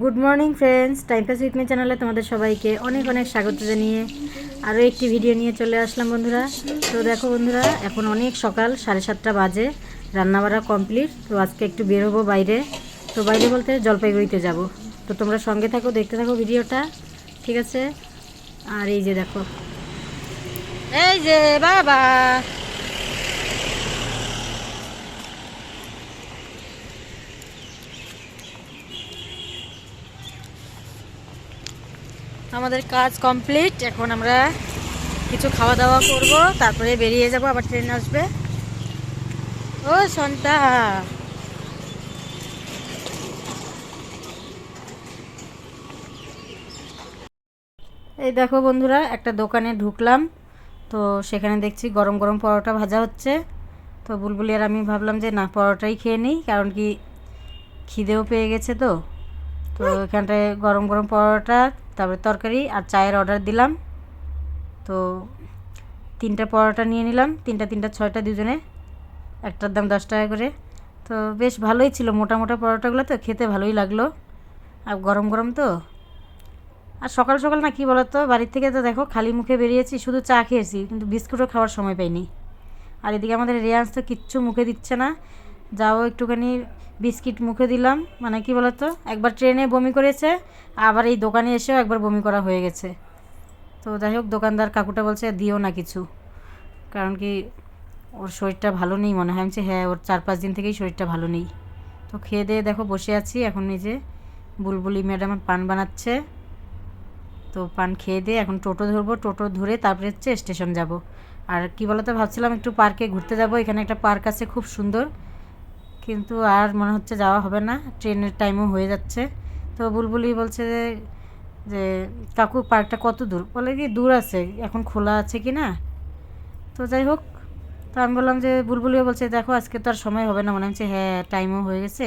Good morning friends time pass with me চ্যানেলে তোমাদের সবাইকে অনেক অনেক স্বাগত জানিয়ে আরও একটি ভিডিও নিয়ে চলে আসলাম, বন্ধুরা। তো দেখো, বন্ধুরা, এখন অনেক সকাল, সাড়ে সাতটা বাজে। রান্নাবাড়া কমপ্লিট তো আজকে একটু বেরোবো বাইরে। তো বাইরে বলতে জলপাইগুড়িতে যাব। তো তোমরা সঙ্গে থাকো, দেখতে থাকো ভিডিওটা, ঠিক আছে? আর এই যে দেখো। এই যে, বাবা! আমাদের কাজ কমপ্লিট, এখন আমরা কিছু খাওয়া দাওয়া করব, তারপরে বেরিয়ে যাব, আবার ট্রেন আসবে। ও সন্তা এই দেখো বন্ধুরা, একটা দোকানে ঢুকলাম, তো সেখানে দেখছি গরম গরম পরোটা ভাজা হচ্ছে। তো বুলবুলি আর আমি ভাবলাম যে না, পরোটাই খেয়ে নিই, কারণ কি খিদেও পেয়ে গেছে তো। তো এখানটায় গরম গরম পরোটা, তারপরে তরকারি আর চায়ের অর্ডার দিলাম। তো তিনটা পরোটা নিয়ে নিলাম, তিনটা তিনটা, ছয়টা দুজনে। একটার দাম দশ টাকা করে। তো বেশ ভালোই ছিল মোটা মোটা পরোটাগুলো তো, খেতে ভালোই লাগল। আর গরম গরম তো। আর সকাল সকাল না কি বলতো, বাড়ির থেকে তো দেখো খালি মুখে বেরিয়েছি, শুধু চা খেয়েছি, কিন্তু বিস্কুটও খাওয়ার সময় পাইনি। আর এদিকে আমাদের রেয়ান্স তো কিচ্ছু মুখে দিচ্ছে না। যাও একটুখানি বিস্কিট মুখে দিলাম। মানে কি বলতো? একবার ট্রেনে বমি করেছে, আবার এই দোকানে এসেও একবার বমি করা হয়ে গেছে। তো যাই হোক, দোকানদার কাকুটা বলছে, দিও না কিছু। কারণ কি, ওর শরীরটা ভালো নেই মনে হয়। আমি হ্যাঁ ওর চার পাঁচ দিন থেকেই শরীরটা ভালো নেই। তো খেয়ে দিয়ে দেখো, বসে আছি। এখন নিজে বুলবুলি ম্যাডাম পান বানাচ্ছে। তো পান খেয়ে দিয়ে এখন টোটো ধরবো। টোটো ধরে তারপরে হচ্ছে স্টেশন যাব। আর কি বলতো, ভাবছিলাম একটু পার্কে ঘুরতে যাব। এখানে একটা পার্ক আছে খুব সুন্দর। কিন্তু আর মনে হচ্ছে যাওয়া হবে না। ট্রেনের টাইমও হয়ে যাচ্ছে। তো বুলবুলি বলছে যে যে কাকু পার্কটা কত দূর? বলে কি দূর আছে, এখন খোলা আছে কি না? তো যাই হোক, তো আমি বললাম যে বুলবুলিও বলছে, দেখো, আজকে তো আর সময় হবে না। মনে হচ্ছে হ্যাঁ টাইমও হয়ে গেছে।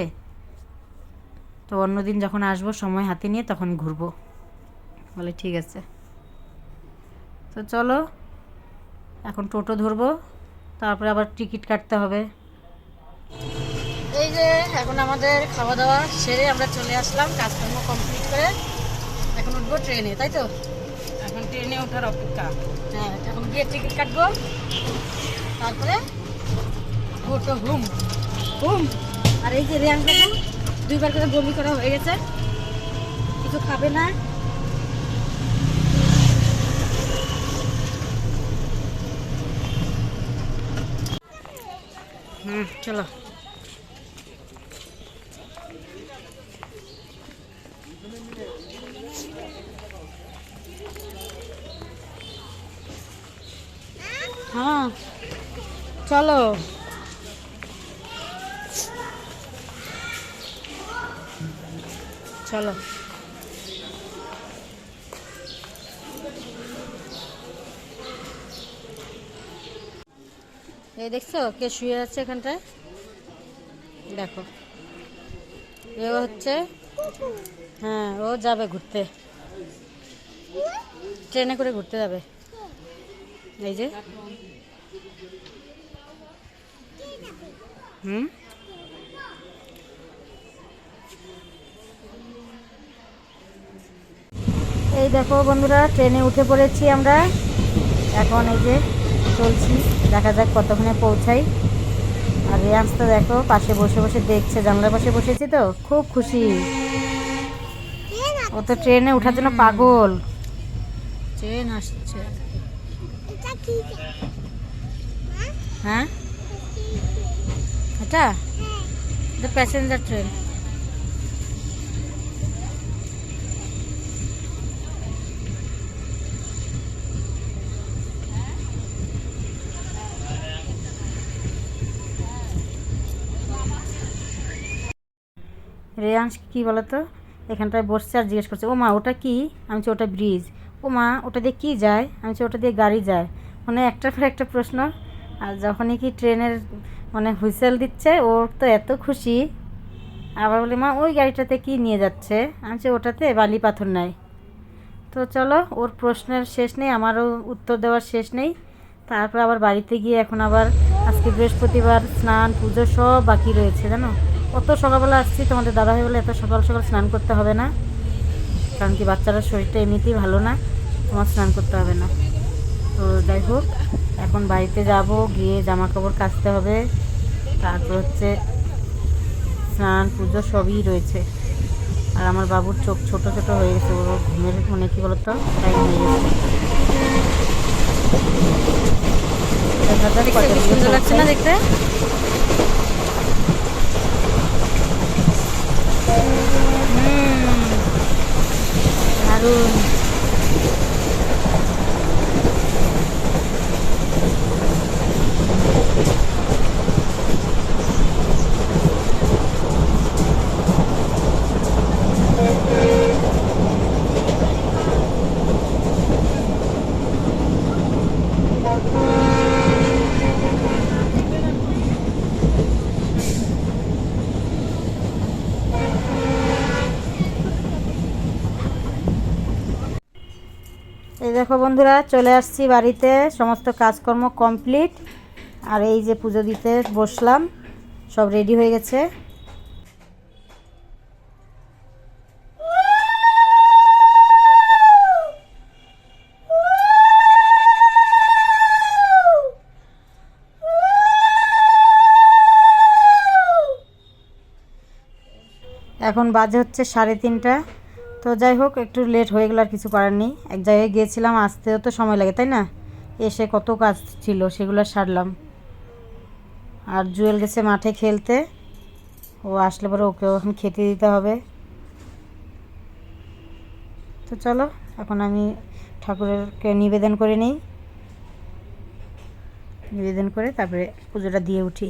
তো অন্যদিন যখন আসব, সময় হাতে নিয়ে তখন ঘুরবো। বলে, ঠিক আছে। তো চলো, এখন টোটো ধরবো। তারপরে আবার টিকিট কাটতে হবে। এখন আমাদের খাওয়া দাওয়া সেরে আমরা চলে আসলাম কাজকর্ম কমপ্লিট করে এখন উঠবো ট্রেনে তাই তো? এখন ট্রেনে ওঠার অপেক্ষা। হ্যাঁ এখন গিয়ে টিকিট কাটবো তারপরে ওটো হুম হুম আর এই যে রিয়ান কাকু দুইবার করে বমি করা হয়ে গেছে। কিছু খাবে না। হুম চলো। হ্যাঁ চলো। চলো। এই দেখছ কে শুয়ে আছে এখানটায়? দেখো। এ হচ্ছে হ্যাঁ ও যাবে ঘুরতে। ট্রেনে করে ঘুরতে যাবে। এই যে। হুম? এই দেখো বন্ধুরা, ট্রেনে উঠে পড়েছি আমরা। এখন এই যে চলছি, দেখা যাক কতক্ষণে পৌঁছাই। আর রিয়ান্স তো দেখো, পাশে বসে বসে দেখছে, জানলার পাশে বসেছি তো, খুব খুশি। ও তো ট্রেনে ওঠার জন্য পাগল। ট্রেন আসছে। হ্যাঁ? এটা? এটা প্যাসেঞ্জার ট্রেন রেয়াংশ কী বলতো? এখানটায় বসছে আর জিজ্ঞেস করছে ও মা ওটা কি? আমি ওটা ব্রিজ ও মা ওটা দিয়ে কী যায়? আমি ওটা দিয়ে গাড়ি যায়। মানে একটার পর একটা প্রশ্ন। আর যখনই কি ট্রেনের মানে হুইসেল দিচ্ছে, ওর তো এত খুশি। আবার বলি, মা, ওই গাড়িটাতে কি নিয়ে যাচ্ছে? আমি ওটাতে বালি পাথর নেয় তো চলো, ওর প্রশ্নের শেষ নেই, আমারও উত্তর দেওয়ার শেষ নেই। তারপর আবার বাড়িতে গিয়ে এখন আবার আজকে বৃহস্পতিবার স্নান, পুজো সব বাকি রয়েছে, জানো? অত সকালবেলা আসছি, তোমাদের দাদা দাদাভাই বলে, এত সকাল সকাল স্নান করতে হবে না। কারণ কি বাচ্চারা শরীরটা এমনিতেই ভালো না, তোমার স্নান করতে হবে না। তো যাই হোক এখন বাড়িতে যাব গিয়ে জামা কাপড় কাচতে হবে। তারপর হচ্ছে স্নান পুজো সবই রয়েছে। আর আমার বাবুর চোখ ছোট ছোট হয়ে গেছে ওর ঘুমের মানে কী বলতো? টাইম হয়ে গেছে। দেখা যাক সুন্দর লাগছে না দেখতে দারুণ এই দেখো বন্ধুরা, চলে আসছি বাড়িতে। সমস্ত কাজকর্ম কমপ্লিট। আর এই যে পুজো দিতে বসলাম, সব রেডি হয়ে গেছে। এখন বাজে হচ্ছে সাড়ে তিনটা। তো যাই হোক, একটু লেট হয়ে গেলো আর কিছু করার নেই। এক জায়গায় গিয়েছিলাম, আসতেও তো সময় লাগে, তাই না? এসে কত কাজ ছিল, সেগুলো সারলাম। আর জুয়েল গেছে মাঠে খেলতে। ও আসলে পরে ওকেও এখন খেতে দিতে হবে। তো চলো, এখন আমি ঠাকুরেরকে নিবেদন করে নিই। নিবেদন করে তারপরে পুজোটা দিয়ে উঠি।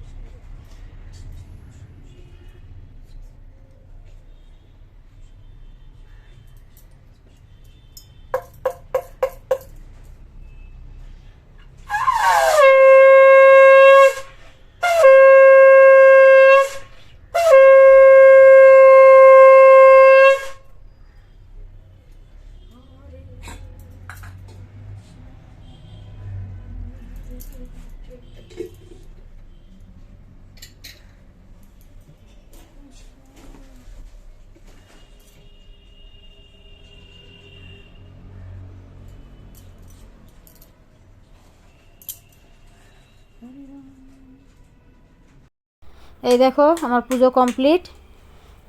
এই দেখো, আমার পুজো কমপ্লিট।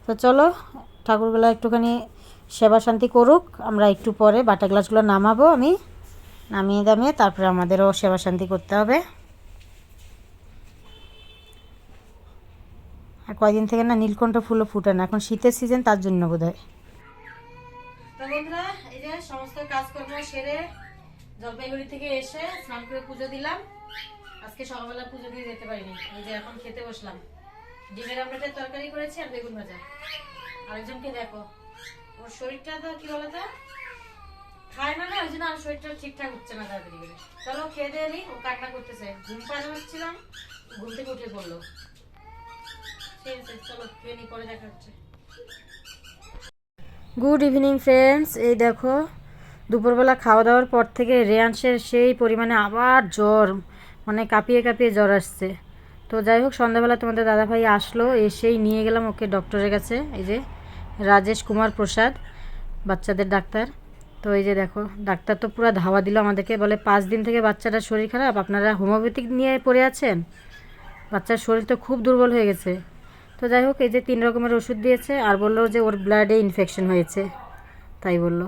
তো চলো, ঠাকুরগুলো একটুখানি সেবা শান্তি করুক। আমরা একটু পরে বাটা গ্লাসগুলো নামাবো আমি। নামিয়ে দামিয়ে তারপরে আমাদেরও সেবা শান্তি করতে হবে। আর কয়দিন থেকে না নীলকণ্ঠ ফুলও ফুটে না, এখন শীতের সিজন তার জন্য বোধ হয় সমস্ত কাজকর্ম সেরে জলপাইগুড়ি থেকে এসে স্নান করে পুজো দিলাম। আজকে সকালবেলা পুজো দিয়ে যেতে পারিনি, এই যে এখন খেতে বসলাম। ডিমের আমলেটের তরকারি করেছি আর বেগুন ভাজা। আরেকজনকে দেখো। ওর শরীরটা তো কি বলতো? খায় না না, ওই জন্য আর শরীরটা ঠিকঠাক হচ্ছে না তাড়াতাড়ি করে। চলো খেয়ে দিয়ে নিই ও কান্না করতেছে। ঘুম পাড়া হচ্ছিলাম ঘুম থেকে উঠে পড়ল। ঠিক আছে, চলো খেয়ে নিই পরে দেখা হচ্ছে। গুড ইভিনিং ফ্রেন্ডস এই দেখো, দুপুরবেলা খাওয়া দাওয়ার পর থেকে রেয়াংশের সেই পরিমাণে আবার জ্বর মানে কাঁপিয়ে কাঁপিয়ে জ্বর আসছে। তো যাই হোক, সন্ধ্যাবেলা তোমাদের দাদাভাই আসলো, এসেই নিয়ে গেলাম ওকে ডক্টরের কাছে, এই যে রাজেশ কুমার প্রসাদ, বাচ্চাদের ডাক্তার। তো এই যে দেখো, ডাক্তার তো পুরো ধাওয়া দিল আমাদেরকে, বলে পাঁচ দিন থেকে বাচ্চাটার শরীর খারাপ, আপনারা হোমিওপ্যাথিক নিয়ে পড়ে আছেন? বাচ্চার শরীর তো খুব দুর্বল হয়ে গেছে। তো যাই হোক, এই যে তিন রকমের ওষুধ দিয়েছে, আর বলল যে ওর ব্লাডে ইনফেকশন হয়েছে, তাই বলল।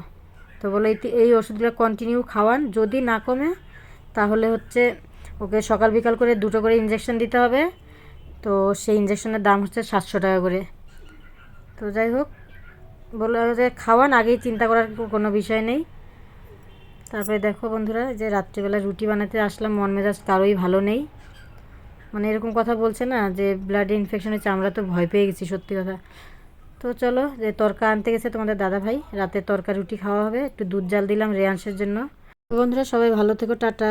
তো বলে এই এই ওষুধগুলো কন্টিনিউ খাওয়ান, যদি না কমে, তাহলে হচ্ছে ওকে সকাল বিকাল করে দুটো করে ইঞ্জেকশন দিতে হবে। তো সেই ইঞ্জেকশনের দাম হচ্ছে সাতশো টাকা করে। তো যাই হোক, বলল যে খাওয়ান, আগেই চিন্তা করার কোনো বিষয় নেই। তারপরে দেখো বন্ধুরা যে রাত্রিবেলা রুটি বানাতে আসলাম, মন মেজাজ কারোই ভালো নেই। মানে এরকম কথা বলছে না যে ব্লাড ইনফেকশন হচ্ছে আমরা তো ভয় পেয়ে গেছি, সত্যি কথা। তো চলো, যে তরকা আনতে গেছে তোমাদের দাদা ভাই, রাতে তরকা রুটি খাওয়া হবে। একটু দুধ জাল দিলাম রেয়াংশের জন্য। বন্ধুরা, সবাই ভালো থেকো, টাটা।